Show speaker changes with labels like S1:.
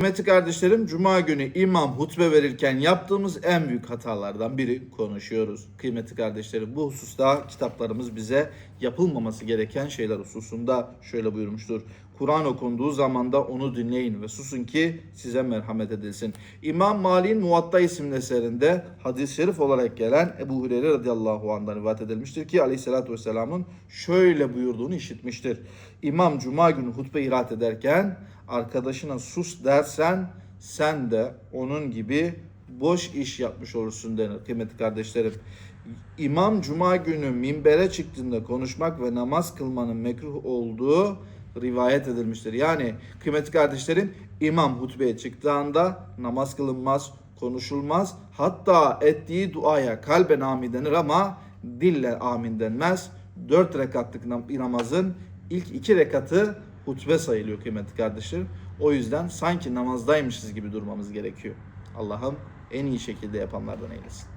S1: Kıymetli kardeşlerim, Cuma günü imam hutbe verirken yaptığımız en büyük hatalardan biri konuşuyoruz. Kıymetli kardeşlerim, bu hususta kitaplarımız bize yapılmaması gereken şeyler hususunda şöyle buyurmuştur. Kur'an okunduğu zaman da onu dinleyin ve susun ki size merhamet edilsin. İmam Malik'in Muvatta isimli eserinde hadis-i şerif olarak gelen Ebu Hureyre radıyallahu anh'dan rivayet edilmiştir ki aleyhissalatü vesselamın şöyle buyurduğunu işitmiştir. İmam Cuma günü hutbe irat ederken arkadaşına sus dersen sen de onun gibi boş iş yapmış olursun denir kıymetli kardeşlerim. İmam Cuma günü minbere çıktığında konuşmak ve namaz kılmanın mekruh olduğu rivayet edilmiştir. Yani kıymetli kardeşlerim imam hutbeye çıktığında namaz kılınmaz, konuşulmaz. Hatta ettiği duaya kalben amin denir ama dille amin denmez. Dört rekatlık nam- namazın ilk iki rekatı hutbe sayılıyor kıymetli kardeşlerim. O yüzden sanki namazdaymışız gibi durmamız gerekiyor. Allah'ım en iyi şekilde yapanlardan eylesin.